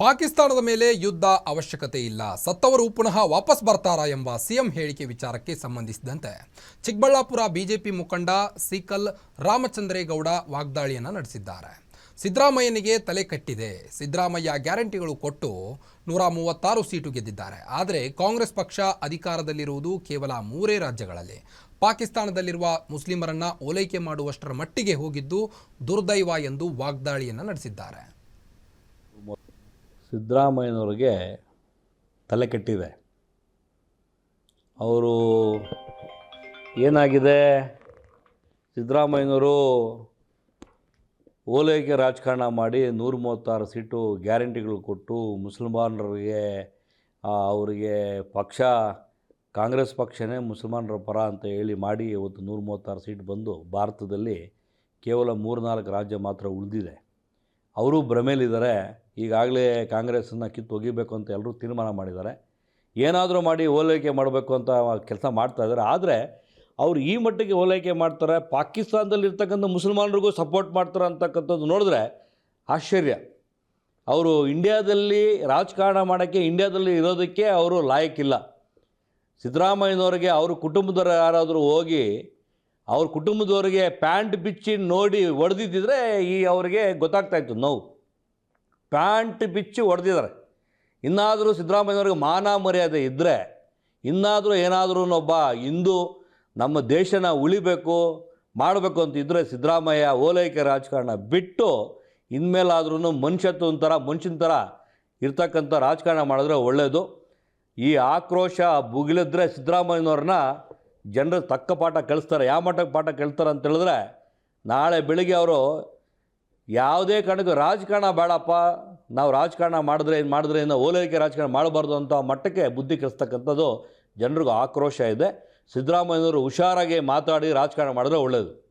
ಪಾಕಿಸ್ತಾನದ ಮೇಲೆ ಯುದ್ಧ ಅವಶ್ಯಕತೆ ಇಲ್ಲ. ಸತ್ತವರು ಪುನಃ ವಾಪಸ್ ಬರ್ತಾರಾ ಎಂಬ ಸಿಎಂ ಹೇಳಿಕೆ ವಿಚಾರಕ್ಕೆ ಸಂಬಂಧಿಸಿದಂತೆ ಚಿಕ್ಕಬಳ್ಳಾಪುರ ಬಿಜೆಪಿ ಮುಖಂಡ ಸೀಕಲ್ ರಾಮಚಂದ್ರೇಗೌಡ ವಾಗ್ದಾಳಿಯನ್ನು ನಡೆಸಿದ್ದಾರೆ. ಸಿದ್ದರಾಮಯ್ಯನಿಗೆ ತಲೆ ಕಟ್ಟಿದೆ. ಸಿದ್ದರಾಮಯ್ಯ ಗ್ಯಾರಂಟಿಗಳು ಕೊಟ್ಟು ನೂರ ಮೂವತ್ತಾರು ಸೀಟು ಗೆದ್ದಿದ್ದಾರೆ. ಆದರೆ ಕಾಂಗ್ರೆಸ್ ಪಕ್ಷ ಅಧಿಕಾರದಲ್ಲಿರುವುದು ಕೇವಲ ಮೂರೇ ರಾಜ್ಯಗಳಲ್ಲಿ. ಪಾಕಿಸ್ತಾನದಲ್ಲಿರುವ ಮುಸ್ಲಿಮರನ್ನ ಓಲೈಕೆ ಮಾಡುವಷ್ಟರ ಮಟ್ಟಿಗೆ ಹೋಗಿದ್ದು ದುರ್ದೈವ ಎಂದು ವಾಗ್ದಾಳಿಯನ್ನು ನಡೆಸಿದ್ದಾರೆ. ಸಿದ್ದರಾಮಯ್ಯನವ್ರಿಗೆ ತಲೆ ಕೆಟ್ಟಿದೆ. ಅವರು ಏನಾಗಿದೆ? ಸಿದ್ದರಾಮಯ್ಯನವರು ಓಲೈಕೆ ರಾಜಕಾರಣ ಮಾಡಿ ನೂರ ಮೂವತ್ತಾರು ಸೀಟು ಗ್ಯಾರಂಟಿಗಳು ಕೊಟ್ಟು ಮುಸಲ್ಮಾನರಿಗೆ ಅವರಿಗೆ ಪಕ್ಷ, ಕಾಂಗ್ರೆಸ್ ಪಕ್ಷನೇ ಮುಸಲ್ಮಾನರ ಪರ ಅಂತ ಹೇಳಿ ಮಾಡಿ ಇವತ್ತು ನೂರ ಮೂವತ್ತಾರು ಸೀಟ್ ಬಂದು ಭಾರತದಲ್ಲಿ ಕೇವಲ ಮೂರು ನಾಲ್ಕು ರಾಜ್ಯ ಮಾತ್ರ ಉಳಿದಿದೆ. ಅವರು ಭ್ರಮೇಲಿದ್ದಾರೆ ಈಗಾಗಲೇ ಕಾಂಗ್ರೆಸ್ಸನ್ನು ಕಿತ್ತು ಒಗಿಬೇಕು ಅಂತ ಎಲ್ಲರೂ ತೀರ್ಮಾನ ಮಾಡಿದ್ದಾರೆ. ಏನಾದರೂ ಮಾಡಿ ಓಲೈಕೆ ಮಾಡಬೇಕು ಅಂತ ಕೆಲಸ ಮಾಡ್ತಾ ಇದ್ದಾರೆ. ಆದರೆ ಅವರು ಈ ಮಟ್ಟಿಗೆ ಓಲೈಕೆ ಮಾಡ್ತಾರೆ. ಪಾಕಿಸ್ತಾನದಲ್ಲಿರ್ತಕ್ಕಂಥ ಮುಸಲ್ಮಾನರಿಗೂ ಸಪೋರ್ಟ್ ಮಾಡ್ತಾರೆ ಅಂತಕ್ಕಂಥದ್ದು ನೋಡಿದ್ರೆ ಆಶ್ಚರ್ಯ. ಅವರು ಇಂಡ್ಯಾದಲ್ಲಿ ರಾಜಕಾರಣ ಮಾಡೋಕ್ಕೆ, ಇಂಡ್ಯಾದಲ್ಲಿ ಇರೋದಕ್ಕೆ ಅವರು ಲಾಯಕ್ಕಿಲ್ಲ. ಸಿದ್ದರಾಮಯ್ಯನವ್ರಿಗೆ ಅವ್ರ ಕುಟುಂಬದವರು ಯಾರಾದರೂ ಹೋಗಿ ಅವ್ರ ಕುಟುಂಬದವರಿಗೆ ಪ್ಯಾಂಟ್ ಬಿಚ್ಚಿ ನೋಡಿ ಹೊಡೆದಿದ್ದರೆ ಈ ಅವರಿಗೆ ಗೊತ್ತಾಗ್ತಾ ಇತ್ತು ನೋವು. ಪ್ಯಾಂಟ್ ಬಿಚ್ಚಿ ಹೊಡೆದಿದ್ದಾರೆ ಇನ್ನಾದರೂ ಸಿದ್ದರಾಮಯ್ಯವ್ರಿಗೆ ಮಾನ ಮರ್ಯಾದೆ ಇದ್ದರೆ ಇನ್ನಾದರೂ ಏನಾದರೂ ಒಬ್ಬ ಹಿಂದೂ ನಮ್ಮ ದೇಶನ ಉಳಿಬೇಕು, ಮಾಡಬೇಕು ಅಂತ ಇದ್ದರೆ ಸಿದ್ದರಾಮಯ್ಯ ಓಲೈಕೆ ರಾಜಕಾರಣ ಬಿಟ್ಟು ಇನ್ಮೇಲಾದ್ರೂ ಮನುಷ್ಯತ್ವ ಒಂಥರ ಮನುಷ್ಯನ ಥರ ಇರ್ತಕ್ಕಂಥ ರಾಜಕಾರಣ ಮಾಡಿದ್ರೆ ಒಳ್ಳೆಯದು ಈ ಆಕ್ರೋಶ ಬುಗಿಲಿದ್ರೆ ಸಿದ್ದರಾಮಯ್ಯನವ್ರನ್ನ ಜನರು ತಕ್ಕ ಪಾಠ ಕಳಿಸ್ತಾರೆ, ಯಾವ ಮಟ್ಟಕ್ಕೆ ಪಾಠ ಕೇಳ್ತಾರೆ ಅಂತ ಹೇಳಿದ್ರೆ, ನಾಳೆ ಬೆಳಿಗ್ಗೆ ಅವರು ಯಾವುದೇ ಕಾರಣಕ್ಕೂ ರಾಜಕಾರಣ ಬೇಡಪ್ಪ, ನಾವು ರಾಜಕಾರಣ ಮಾಡಿದ್ರೆ ಏನು ಮಾಡಿದ್ರೆ ಏನು ಓಲೈಕೆ ರಾಜಕಾರಣ ಮಾಡಬಾರ್ದು ಅಂತ ಮಟ್ಟಕ್ಕೆ ಬುದ್ಧಿ ಕಲಿಸ್ತಕ್ಕಂಥದ್ದು ಜನರಿಗೂ ಆಕ್ರೋಶ ಇದೆ. ಸಿದ್ದರಾಮಯ್ಯನವರು ಹುಷಾರಾಗಿ ಮಾತಾಡಿ ರಾಜಕಾರಣ ಮಾಡಿದ್ರೆ ಒಳ್ಳೆಯದು